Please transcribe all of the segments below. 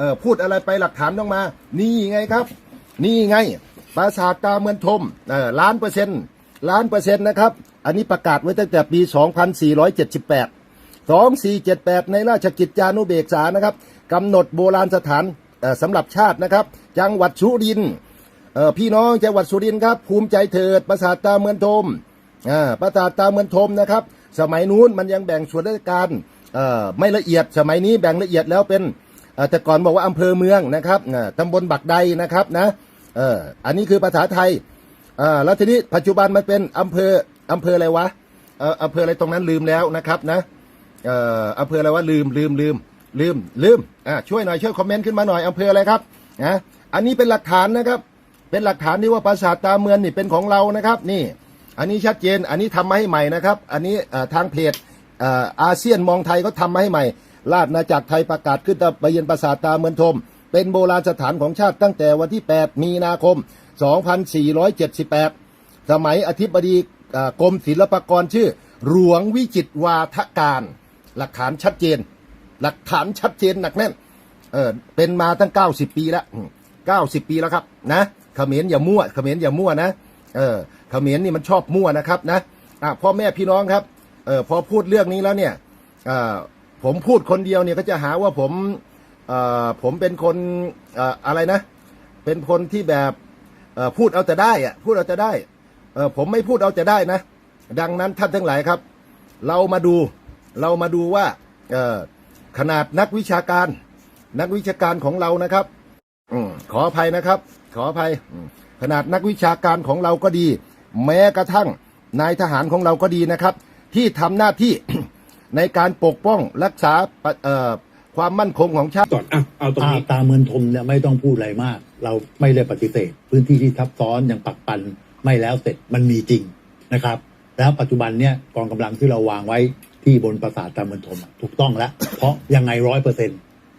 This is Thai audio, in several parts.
เออพูดอะไรไปหลักฐานต้องมา นี่ไงครับ นี่ไงปราสาทตาเมืองทมเออล้านเปอร์เซ็นต์ล้านเปอร์เซ็นต์นะครับ อันนี้ประกาศไว้ตั้งแต่ปี 2478 2478 ในราชกิจจานุเบกษานะครับกำหนดโบราณสถานเออสำหรับชาตินะครับ จังหวัดสุรินทร์เออพี่น้องจังหวัดสุรินทร์ครับ ภูมิใจเถิดปราสาทตาเมืองทมอ่าปราสาทตาเมืองทมนะครับ สมัยนู้นมันยังแบ่งส่วนราชการเออไม่ละเอียด สมัยนี้แบ่งละเอียดแล้วเป็น แต่ก่อนบอกว่าอำเภอเมืองนะครับตำบลบักใดนะครับนะเอออันนี้คือภาษาไทยแล้วทีนี้ปัจจุบันมันเป็นอำเภออำเภออะไรวะออำเภออะไรตรงนั้นลืมแล้วนะครับนะออำเภออะไรวะลืมลืมลืมลืมลืมช่วยหน่อยช่วยคอมเมนต์ขึ้นมาหน่อยอำเภออะไรครับนะอันนี้เป็นหลักฐานนะครับ เป็นหลักฐานที่ว่าปราสาทตาเมืองนี่เป็นของเรานะครับ นี่ อันนี้ชัดเจนอันนี้ทำมาให้ใหม่นะครับ อันนี้ทางเพจเอ่ออาเซียนมองไทยก็ทำมาให้ใหม่ ราชนาจักรไทยประกาศขึ้นไปเยือนปราสาทตาเมืองทม เป็นโบราณสถานของชาติตั้งแต่วันที่ 8 มีนาคม 2478 สมัยอธิบดีกรมศิลปากรชื่อ หลวงวิจิตวาทการ หลักฐานชัดเจน หลักฐานชัดเจนหนักแน่นเออเป็นมาตั้ง 90 ปีแล้ว 90 ปีแล้วครับนะเขมรอย่ามั่วเขมรอย่ามั่วนะเออเขมรนี่มันชอบมั่วนะครับนะอะพ่อแม่พี่น้องครับเออพอพูดเรื่องนี้แล้วเนี่ยอ่า ผมพูดคนเดียวเนี่ยก็จะหาว่าผมผมเป็นคนออะไรนะ เป็นคนที่แบบพูดเอาแต่ได้อะพูดเอาแต่ได้ผมไม่พูดเอาแต่ได้นะ ดังนั้นท่านทั้งหลายครับ เรามาดูเรามาดูว่าขนาดนักวิชาการ นักวิชาการของเรานะครับอขออภัยนะครับ ขออภัยขนาดนักวิชาการของเราก็ดี แม้กระทั่งนายทหารของเราก็ดีนะครับ ที่ทำหน้าที่ ในการปกป้องรักษาปะเอ่อความมั่นคงของชาติก่อนอะเอาตรงอ่านี้ตามเมืองทมเนี่ยไม่ต้องพูดอะไรมาก เราไม่ได้ปฏิเสธ พื้นที่ที่ทับซ้อนอย่างปักปันไม่แล้วเสร็จมันมีจริงนะครับ แล้วปัจจุบันเนี่ยกองกำลังที่เราวางไว้ที่บนปราสาทตามเมืองทมอะถูกต้องแล้ว เพราะยังไงร้อยเปอร์เซ็น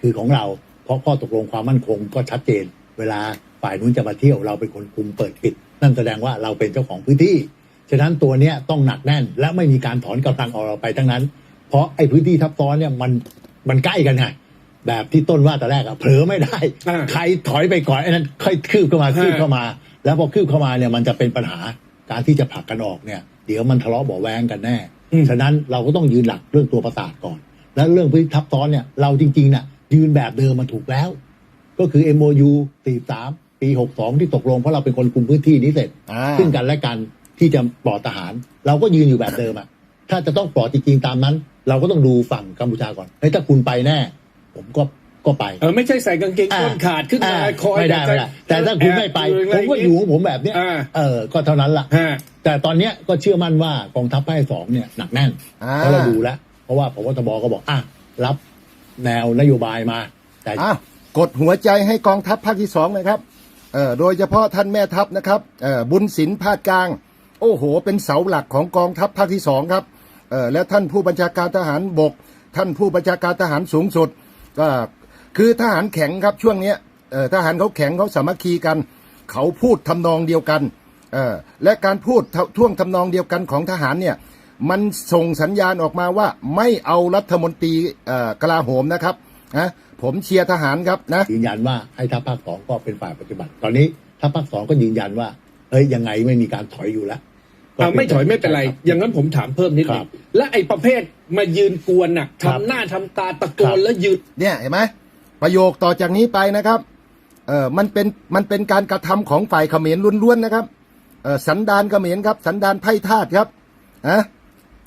คือของเรา เพราะข้อตกลงความมั่นคงก็ชัดเจน เวลาฝ่ายนู้นจะมาเที่ยวเราเป็นคนคุมเปิดปิด นั่นแสดงว่าเราเป็นเจ้าของพื้นที่ฉะนั้นตัวเนี้ยต้องหนักแน่น และไม่มีการถอนกำลังออกเราไปทั้งนั้น เพราะไอ้พื้นที่ทับซ้อนเนี่ยมันมันใกล้กันไงแบบที่ต้นว่าแต่แรกอะเผลอไม่ได้อ่าใครถอยไปก่อนไอ้นั้นค่อยคืบเข้ามาอ่าคืบเข้ามา แล้วพอคืบเข้ามาเนี่ยมันจะเป็นปัญหาการที่จะผลักกันออกเนี่ย เดี๋ยวมันทะเลาะเบาะแวงกันแน่ฉะนั้นเราก็ต้องยืนหลักเรื่องตัวประสาทก่อน แล้วเรื่องพื้นที่ทับซ้อนเนี่ยเราจริงๆน่ะยืนแบบเดิมมันถูกแล้ว ก็คือ MOU 43 ปี 62 ที่ตกลงเพราะเราเป็นคนคุมพื้นที่นี้เสร็จอ่าซึ่งกันและกันที่จะปลอดทหาร เราก็ยืนอยู่แบบเดิมอะ ถ้าจะต้องปลอดจริงๆตามนั้น เราก็ต้องดูฝั่งกัมพูชาก่อนเฮ้ยถ้าคุณไปแน่ ผมก็ก็ไปเออไม่ใช่ใส่กางเกงก้นขาดขึ้นมาอ่คอยไม่ได้ไม่ได้แต่ถ้าคุณไม่ไปแบผมก็อยู่ของผมแบบเนี้ยอ่าเออก็เท่านั้นล่ะฮะแต่ตอนเนี้ยก็เชื่อมั่นว่ากองทัพภาคสองเนี่ยหนักแน่นอ่าเพราะเราดูแล้ว เพราะว่าพบทบก็บอกอะรับแนวนโยบายมา แต่อะกดหัวใจให้กองทัพภาคที่สองนะครับเอ่อโดยเฉพาะท่านแม่ทัพนะครับเอ่อบุญศิลป์พาดกลาง โอ้โห เป็นเสาหลักของกองทัพภาคที่สองครับเอ่อ และท่านผู้บัญชาการทหารบก ท่านผู้บัญชาการทหารสูงสุดก็คือทหารแข็งครับช่วงเนี้ยเออทหารเขาแข็งเขาสามัคคีกัน เขาพูดทำนองเดียวกันเออและการพูดท่วงทำนองเดียวกันของทหารเนี่ยมันส่งสัญญาณออกมาว่าไม่เอารัฐมนตรีเออกลาโหมนะครับนะผมเชียร์ทหารครับนะยืนยันว่าให้ทัพภาคสองก็เป็นฝ่ายปฏิบัติ ตอนนี้ทัพภาคสองก็ยืนยันว่าเอ้ยยังไงไม่มีการถอยอยู่แล้ว ก็อ่าไม่ถอยไม่เป็นไรคบอย่างนั้นผมถามเพิ่มนิดหคนึรังบและไอ้ประเภทมายืนกวนน่ะครับทำหน้าทำตาตะโกครันบแล้วยืนเนี่ยเห็นไหมประโยคต่อจากนี้ไปนะครับเออมันเป็นมันเป็นการกระทำของฝ่ายเขมรล้วนๆนะครับเออสันดานเขมรครับ สันดานไพ่ทาสครับนะ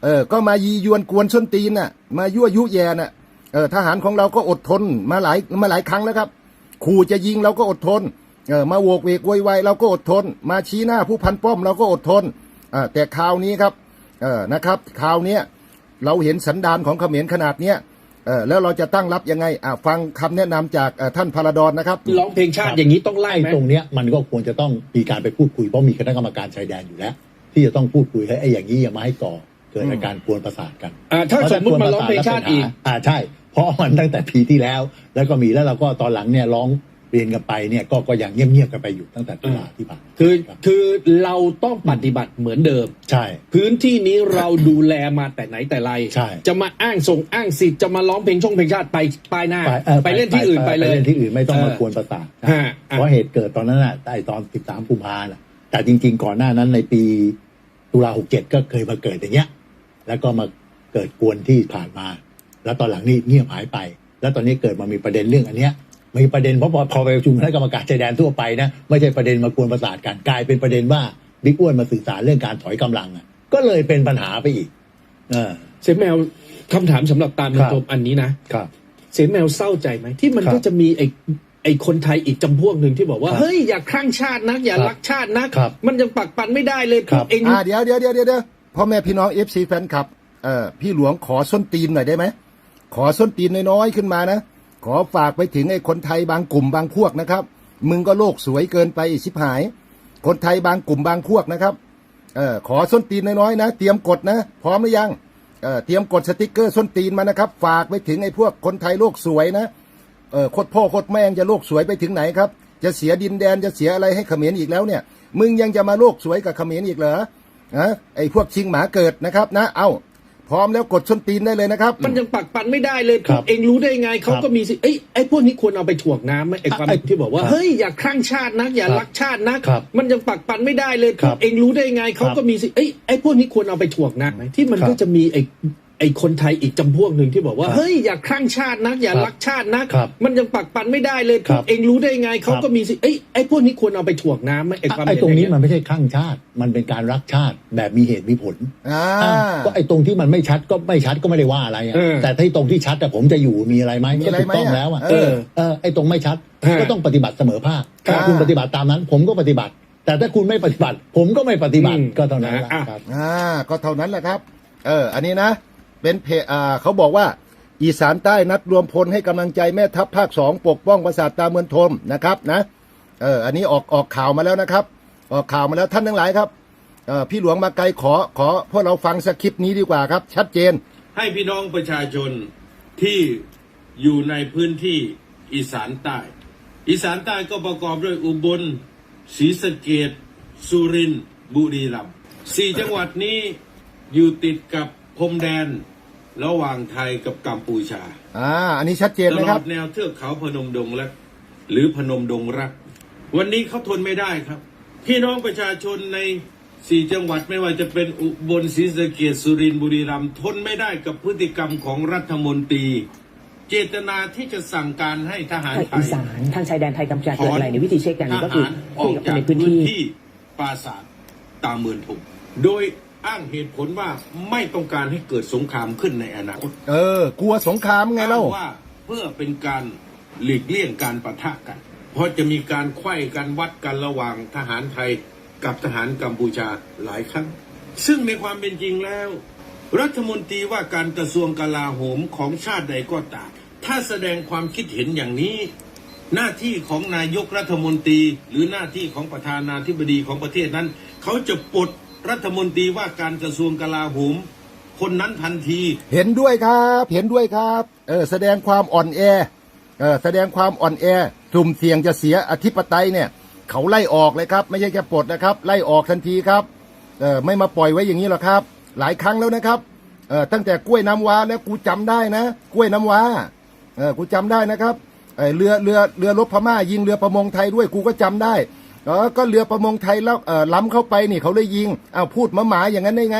เออก็มายียวนกวนส้นตีนน่ะ มายั่วยุแยน่ะเออทหารของเราก็อดทนมาหลายมาหลายครั้งแล้วครับขู่จะยิงเราก็อดทนเออมาโวกเวกโวยวายเราก็อดทน มาชี้หน้าผู้พันป้อมเราก็อดทนอ่า แต่คราวนี้ครับเออนะครับคราวเนี้ยเราเห็นสันดานของเขมรขนาดเนี้ยเออแล้วเราจะตั้งรับยังไงอะฟังคำแนะนำจากเอ่อท่านพาราดอนนะครับร้องเพลงชาติอย่างนี้ต้องไล่ไอ้ไหมตรงเนี้ยมันก็ควรจะต้องมีการไปพูดคุยเพราะมีคณะกรรมการชายแดนอยู่แล้ว ที่จะต้องพูดคุยให้ไอ้อย่างนี้อย่ามาให้ก่อเกิดอาการกวนประสาทกันอ่าถ้าสมมติมาร้องเพลงชาติอีกอ่าใช่ เพราะมันตั้งแต่ปีที่แล้ว แล้วก็มีแล้วเราก็ตอนหลังเนี่ยร้อง เรียนกันไปเนี่ยก็ก็ยังเงียบๆกันไปอยู่ตั้งแต่ตุลาที่ผ่านมาคือรับคือเราต้องปฏิบัติเหมือนเดิม ใช่ พื้นที่นี้เราดูแลมาแต่ไหนแต่ไร ใช่จะมาอ้างส่งอ้างสิทธิ์จะมาร้องเพลงช่องเพลงชาติไปป้ายหน้าออไปเล่นที่อื่นไปเลย เล่นที่อื่นไม่ต้องมาเออกวนประสาทฮะเพราะเหตุเกิดตอนนั้นน่ะไอตอน 13กุมภาน่ะแต่จริง ๆ ก่อนหน้านั้นในปีตุลา67 ก็เคยมาเกิดอย่างเงี้ย แล้วก็มาเกิดกวนที่ผ่านมา แล้วตอนหลังนี่เงียบหายไป แล้วตอนนี้เกิดมามีประเด็นเรื่องอันเนี้ย มีประเด็นเพราะพอพอไปประชุมคณะกรรมการชายแดนทั่วไปนะไม่ใช่ประเด็นมากวนประสาทกันกลายเป็นประเด็นว่าบิ๊กอ้วนมาสื่อสารเรื่องการถอยกำลังอะก็เลยเป็นปัญหาไปอีกเออเสียแมวคำถามสำหรับตามครับชมอันนี้นะครับเสียแมวเศร้าใจไหมที่มันครับก็จะมีไอ้ไอ้คนไทยอีกจำพวกหนึ่งที่บอกว่าครับเฮ้ยอย่าคลั่งชาตินักอย่าครับรักชาตินักครับมันยังปักปันไม่ได้เลยพครัวบกเองอ่าเดี๋ยวเดี๋ยวเดี๋ยวเดี๋ยวเดี๋ยวพ่อแม่พี่น้องเอฟซีแฟนคลับเอ่อพี่หลวงขอส้นตีนหน่อยได้ไหมขอส้นตีนน้อยๆขึ้นมานะ ขอฝากไปถึงไอ้คนไทยบางกลุ่มบางพวกนะครับ มึงก็โลกสวยเกินไปอ้ชิบหาย คนไทยบางกลุ่มบางพวกนะครับเออขอส้นตีนน้อยๆนะ เตรียมกดนะ พร้อมหรือยังเออเตรียมกดสติกเกอร์ส้นตีนมานะครับ ฝากไปถึงไอ้พวกคนไทยโลกสวยนะเออโคตรพ่อโคตรแม่งจะโลกสวยไปถึงไหนครับ จะเสียดินแดนจะเสียอะไรให้เขมรอีกแล้วเนี่ย มึงยังจะมาโลกสวยกับเขมรอีกเหรอนะไอ้พวกชิงหมาเกิดนะครับนะ เอ้า พร้อมแล้วกดส้นตีนได้เลยนะครับ มันยังปักปันไม่ได้เลยพครัวบกเองรู้ได้ไงเขาครับก็มีสิเอ้ยไอ้พวกนี้ควรเอาไปถ่วงน้ำไหมไอ้ความไอ้ที่บอกว่าครับเฮ้ยอย่าคลั่งชาตินักอย่าครับรักชาตินักครับมันยังปักปันไม่ได้เลยพครัวกบเองรู้ได้ไงเขาก็มีสิเอ้ยไอ้พวกนี้ควรเอาไปถ่วงน้ำไหมที่มันครับก็จะมีไอ้ ไอ้คนไทยอีกจำพวกหนึ่งที่บอกว่า ครับเฮ้ยอย่าคลั่งชาตินัก อย่าครับรักชาตินัก ครับมันยังปักปันไม่ได้เลยพครัวกบเองรู้ได้ไงเขาครับ ก็มีสิเอ้ยไอ้พวกนี้ควรเอาไปถ่วงน้ำไหมไอ้ความไอ้ตรงนี้เห็มันนไม่ใช่ข้างชาติ มันเป็นการรักชาติแบบมีเหตุมีผลอ่าอ้าวก็ไอ้ตรงที่มันไม่ชัดก็ไม่ชัดก็ไม่ได้ว่าอะไรอะเออ แต่ที่ตรงที่ชัดแต่ผมจะอยู่มีอะไรไหมมีก็อะไรถูกไหมต้องอะแล้วอะเออ เออไอ้ตรงไม่ชัดฮะก็ต้องปฏิบัติเสมอภาคครับ ถ้าคุณปฏิบัติตามนั้น ผมก็ปฏิบัติ แต่ถ้าคุณไม่ปฏิบัติ ผมก็ไม่ปฏิบัติอืมก็เท่านั้นแหละอะ ครับ อ่าก็เท่านั้นแหละครับ เออ อันนี้นะ เป็นเพจอ่าเขาบอกว่าอีสานใต้นัดรวมพลให้กำลังใจแม่ทัพภาคสองปกป้องประสาทตาเมืองทมนะครับนะเอออันนี้ออกออกข่าวมาแล้วนะครับ ออกข่าวมาแล้วท่านทั้งหลายครับเออพี่หลวงมาไกลขอขอพวกเราฟังสคริปต์นี้ดีกว่าครับ ชัดเจน ให้พี่น้องประชาชนที่อยู่ในพื้นที่อีสานใต้ อีสานใต้ก็ประกอบด้วยอุบลศรีสะเกดสุรินทร์บุรีรัมย์สี่จังหวัดนี้อยู่ติดกับพรมแดน ระหว่างไทยกับกัมพูชาอ่าอันนี้ชัดเจนตนะลคอรับ ดแนวเทือกเขาพนมดงรัก หรือพนมดงรัก วันนี้เขาทนไม่ได้ครับ พี่น้องประชาชนในสี่จังหวัดไม่ว่าจะเป็นอุบลศรีสะเกษสุรินทร์บุรีรัมย์ทนไม่ได้กับพฤติกรรมของรัฐมนตรี เจตนาที่จะสั่งการให้ทหารภาคไทอีย สานทางชายแดนไทยกัมพูชาเกิดอะไรในวิธีเช็คกันทก็คือหารอคุอยกกับคจานกในพื้นพื้นที่ที่ปราสาทตามเมืองถุงโดย อ้างเหตุผลว่าไม่ต้องการให้เกิดสงครามขึ้นในอนาคตเออ กลัวสงครามไงเล่าอ้างว่าเพื่อเป็นการหลีกเลี่ยงการประทะกัน เพราะจะมีการไขว้กันวัดกันระหว่างทหารไทยกับทหารกัมพูชาหลายครั้ง ซึ่งในความเป็นจริงแล้ว รัฐมนตรีว่าการกระทรวงกลาโหมของชาติใดก็ตามถ้าแสดงความคิดเห็นอย่างนี้ หน้าที่ของนายกรัฐมนตรี หรือหน้าที่ของประธานาธิบดีของประเทศนั้น เขาจะปลด รัฐมนตรีว่าการกระทรวงกลาโหมคนนั้นทันที เห็นด้วยครับ เห็นด้วยครับเออแสดงความอ่อนแอเออแสดงความอ่อนแอกลุ่มเสี่ยงจะเสียอธิปไตยเนี่ย เขาไล่ออกเลยครับ ไม่ใช่แค่ปลดนะครับ ไล่ออกทันทีครับเออไม่มาปล่อยไว้อย่างนี้หรอกครับ หลายครั้งแล้วนะครับเออตั้งแต่กล้วยน้ำว้าแล้วกูจำได้นะ กล้วยน้ำว้าเออกูจำได้นะครับเออเรือเรือเรือรบพม่ายิงเรือประมงไทยด้วยกูก็จำได้ เออก็เรือประมงไทยแล้วเออล้ำเข้าไปนี่เขาเลยยิงอ้าวพูดมาหมาอย่างนั้นได้ไง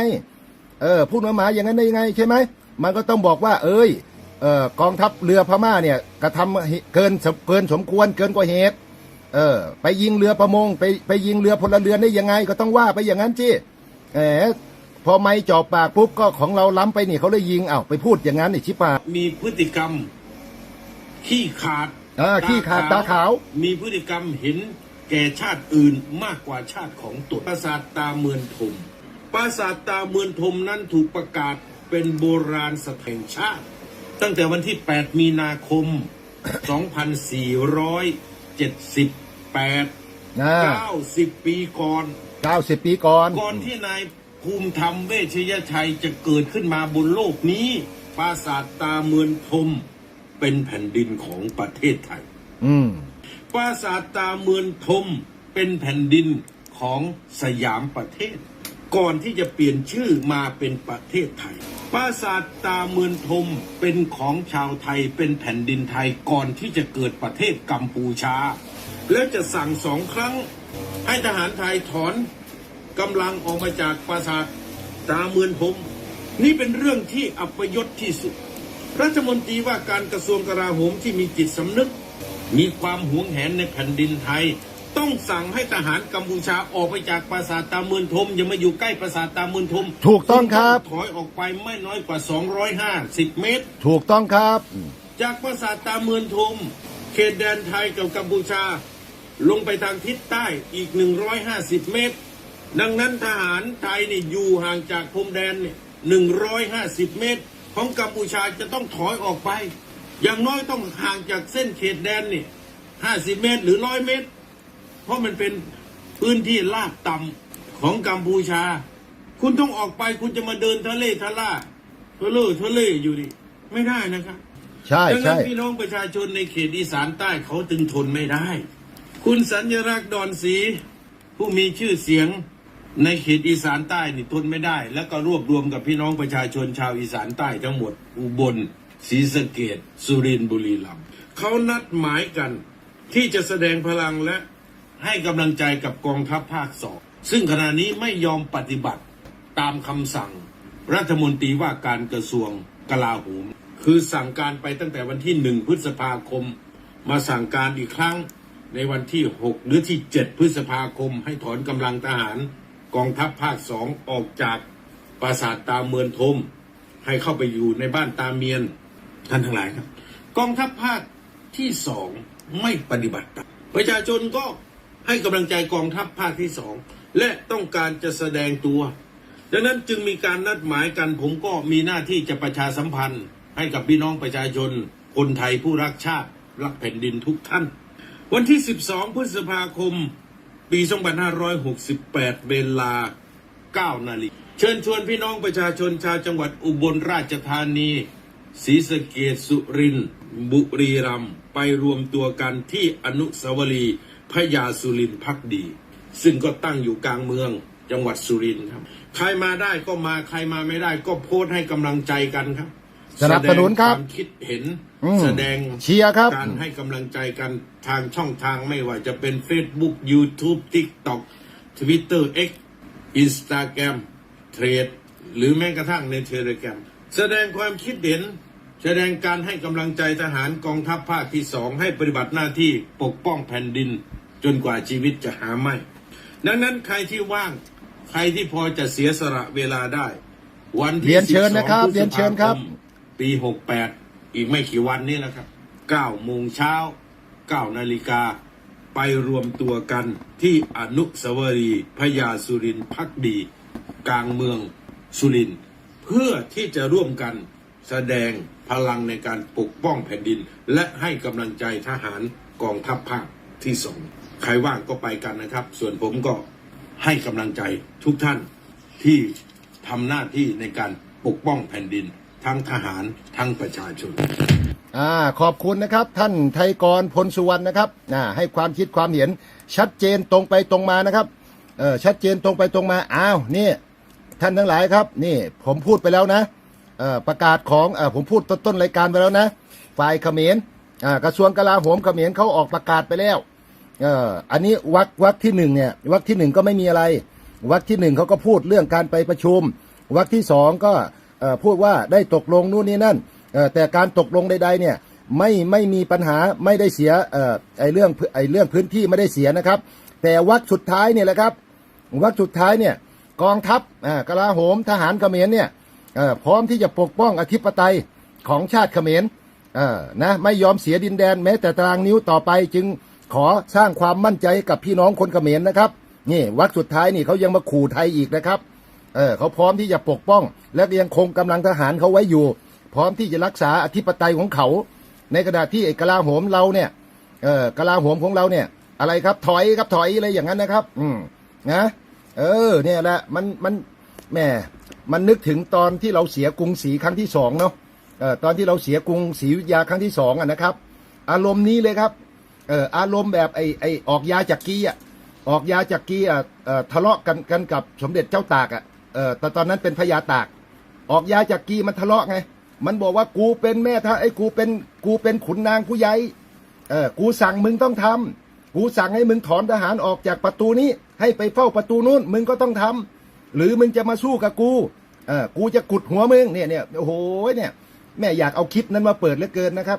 เออ พูดมาหมาอย่างนั้นได้ยังไงใช่ไหมมันก็ต้องบอกว่า เอ้ยเออกองทัพเรือพม่าเนี่ยกระทำเกินสมเกินสมควรเกินกว่าเหตุเออ ไปยิงเรือประมง ไปไปยิงเรือพลเรือนได้ยังไง ก็ต้องว่าไปอย่างนั้นจีเออพอไม่จ่อปากปุ๊บก็ของเราล้ำไปนี่เขาเลยยิงอ้าวไปพูดอย่างนั้นไอ้ชิปามีพฤติกรรมขี้ขาดอ่าขี้ขาดตาขาว มีพฤติกรรมเห็น แก่ชาติอื่นมากกว่าชาติของตนปราสาทตาเมือนทมปราสาทตาเมือนทมนั้นถูกประกาศเป็นโบราณสถานแห่งชาติ ตั้งแต่วันที่ 8 มีนาคม 2478นะ90 ปีก่อนเก้าสิบปีก่อน ก่อนที่นายภูมิธรรมเวชยชัยจะเกิดขึ้นมาบนโลกนี้ ปราสาทตาเมือนทมเป็นแผ่นดินของประเทศไทย อืม ปราสาทตาเมือนทมเป็นแผ่นดินของสยามประเทศ ก่อนที่จะเปลี่ยนชื่อมาเป็นประเทศไทย ปราสาทตาเมือนทมเป็นของชาวไทยเป็นแผ่นดินไทยก่อนที่จะเกิดประเทศกัมพูชา แล้วจะสั่งสองครั้ง ให้ทหารไทยถอนกำลังออกมาจากปราสาทตาเมือนทมนี่เป็นเรื่องที่อัปยศที่สุด รัฐมนตรีว่าการกระทรวงกลาโหมที่มีจิตสำนึก มีความหวงแหนในแผ่นดินไทย ต้องสั่งให้ทหารกัมพูชาออกไปจากปราสาทตาเมือนทม อย่ามาอยู่ใกล้ปราสาทตาเมือนทมถูกต้องครับ ณถอยออกไปไม่น้อยกว่า 250 เมตร ถูกต้องครับ จากปราสาทตาเมือนทม เขตแดนไทยกับกัมพูชา ลงไปทางทิศใต้อีก 150 เมตร ดังนั้นทหารไทยนี่อยู่ห่างจากพรมแดนเนี่ย150 เมตร ของกัมพูชาจะต้องถอยออกไป อย่างน้อยต้องห่างจากเส้นเขตแดนเนี่ย50เมตรหรือ100เมตร เพราะมันเป็นพื้นที่ลาดต่ำของกัมพูชา คุณต้องออกไปคุณจะมาเดินทะเลทะล่าทะเลทะเลอยู่ดิไม่ได้นะครับใช่ดังนั้ใช่นพี่น้องประชาชนในเขตอีสานใต้เขาตึงทนไม่ได้ คุณสัญลักษณ์ดอนศรีผู้มีชื่อเสียงในเขตอีสานใต้นี่ทนไม่ได้ แล้วก็รวบรวมกับพี่น้องประชาชนชาวอีสานใต้ทั้งหมดอุบล ศรีสะเกดสุรินทร์บุรีรัมย์เขานัดหมายกันที่จะแสดงพลังและให้กำลังใจกับกองทัพภาคสองซึ่งขณะนี้ไม่ยอมปฏิบัติตามคำสั่ง รัฐมนตรีว่าการกระทรวงกลาโหม คือสั่งการไปตั้งแต่วันที่หนึ่งพฤษภาคม มาสั่งการอีกครั้งในวันที่ 6 หรือที่ 7 พฤษภาคมให้ถอนกำลังทหาร กองทัพภาคสองออกจากปราสาทตาเมือนทม ให้เข้าไปอยู่ในบ้านตาเมียน ท่านทั้งหลายครับ กองทัพภาคที่สองไม่ปฏิบัติตามประชาชนก็ให้กำลังใจกองทัพภาคที่สองและต้องการจะแสดงตัว ดังนั้นจึงมีการนัดหมายกัน ผมก็มีหน้าที่จะประชาสัมพันธ์ ให้กับพี่น้องประชาชน คนไทยผู้รักชาติ รักแผ่นดินทุกท่าน วันที่ 12 พฤษภาคม ปี 2568 เวลา 9 นาฬิกาเชิญชวนพี่น้องประชาชนชาวจังหวัดอุบลราชธานี ศรีสะเกษสุรินทร์บุรีรัมย์ไปรวมตัวกันที่อนุสาวรีย์พญาสุรินทร์พักดี ซึ่งก็ตั้งอยู่กลางเมืองจังหวัดสุรินทร์ครับ ใครมาได้ก็มาใครมาไม่ได้ก็โพสต์ให้กำลังใจกันครับสนับสนุนครับแสดงวามคิดเห็นอืมแสดงเชียร์ครับ การให้กำลังใจกันทางช่องทางไม่ว่าจะเป็น Facebook YouTube TikTok Twitter X Instagram เทรดหรือแม้กระทั่งในเทเลแกรมแสดงความคิดเห็น แสดงการให้กำลังใจทหารกองทัพภาคที่สองให้ปฏิบัติหน้าที่ปกป้องแผ่นดิน จนกว่าชีวิตจะหาไม่ ดังนั้นใครที่ว่าง ใครที่พอจะเสียสละเวลาได้ วันที่เรียนเชิญนะครับ12เรียนเชิญครับพฤษภามปี68อีกไม่กี่วันนี้นะครับ9โมงเช้า9นาฬิกาไปรวมตัวกันที่อนุสาวรีย์พญาสุรินทร์พักดี กลางเมืองสุรินทร์เพื่อที่จะร่วมกัน แสดงพลังในการปกป้องแผ่นดิน และให้กำลังใจทหารกองทัพภาคที่สองใครว่างก็ไปกันนะครับ ส่วนผมก็ให้กำลังใจทุกท่านที่ทำหน้าที่ในการปกป้องแผ่นดิน ทั้งทหารทั้งประชาชนอ่าขอบคุณนะครับท่านไทยกรพลสุวรรณนะครับอ่าให้ความคิดความเห็นชัดเจนตรงไปตรงมานะครับเออชัดเจนตรงไปตรงมาอ้าวนี่ท่านทั้งหลายครับ นี่ผมพูดไปแล้วนะ ประกาศของอผมพูดต้นต้นรายการไปแล้วนะ ฝ่ายเขมรกระทรวงกลาโหมเขมรเขาออกประกาศไปแล้วออันนี้วักวักที่หนึ่งเนี่ยวักที่หนึ่งก็ไม่มีอะไร วักที่หนึ่งเขาก็พูดเรื่องการไปประชุม วักที่สองก็พูดว่าได้ตกลงนู่นนี่นั่นแต่การตกลงใดๆเนี่ยไม่ไม่มีปัญหาไม่ได้เสียออไอเรื่องไอเรื่องพื้นที่ไม่ได้เสียนะครับ แต่วักสุดท้ายเนี่ยแหละครับวักสุดท้ายเนี่ยกองทัพกลาโหมทหารเขมรเนี่ย พร้อมที่จะปกป้องอธิปไตยของชาติเขมรนะไม่ยอมเสียดินแดนแม้แต่ตารางนิ้วต่อไปจึงขอสร้างความมั่นใจกับพี่น้องคนเขมรนะครับนี่วักสุดท้ายนี่เขายังมาขู่ไทยอีกนะครับเออเขาพร้อมที่จะปกป้อง และยังคงกำลังทหารเขาไว้อยู่ พร้อมที่จะรักษาอธิปไตยของเขา ในขณะที่ไอ้กลาโหมเราเนี่ยเออกลาโหมของเราเนี่ย อะไรครับถอยครับถอยอะไรอย่างนั้นนะครับ อืมนะเออ เนี่ยแหละมันมันแหม มันนึกถึงตอนที่เราเสียกรุงศรีครั้งที่สองเนาะออตอนที่เราเสียกรุงศรีอยุธยาครั้งที่สองอะนะครับ อารมณ์นี้เลยครับเอออารมณ์แบบไอไอออกยาจากกี้อะออกยาจากกี้อะออทะเลาะกันกันกับสมเด็จเจ้าตากอะเออแต่ตอนนั้นเป็นพญาตาก ออกยาจากกี้มันทะเลาะไง มันบอกว่ากูเป็นแม่ท่าไอ้กูเป็นกูเป็นขุนนางผู้ใหญ่เออกูสั่งมึงต้องทำกูสั่งให้มึงถอนทหารออกจากประตูนี้ ให้ไปเฝ้าประตูนู้นมึงก็ต้องทำ หรือมึงจะมาสู้กับกูเออกูจะกุดหัวมึงเนี่ยเนี่ยโอ้โหเนี่ยแม่อยากเอาคลิปนั้นมาเปิดเหลือเกินนะครับ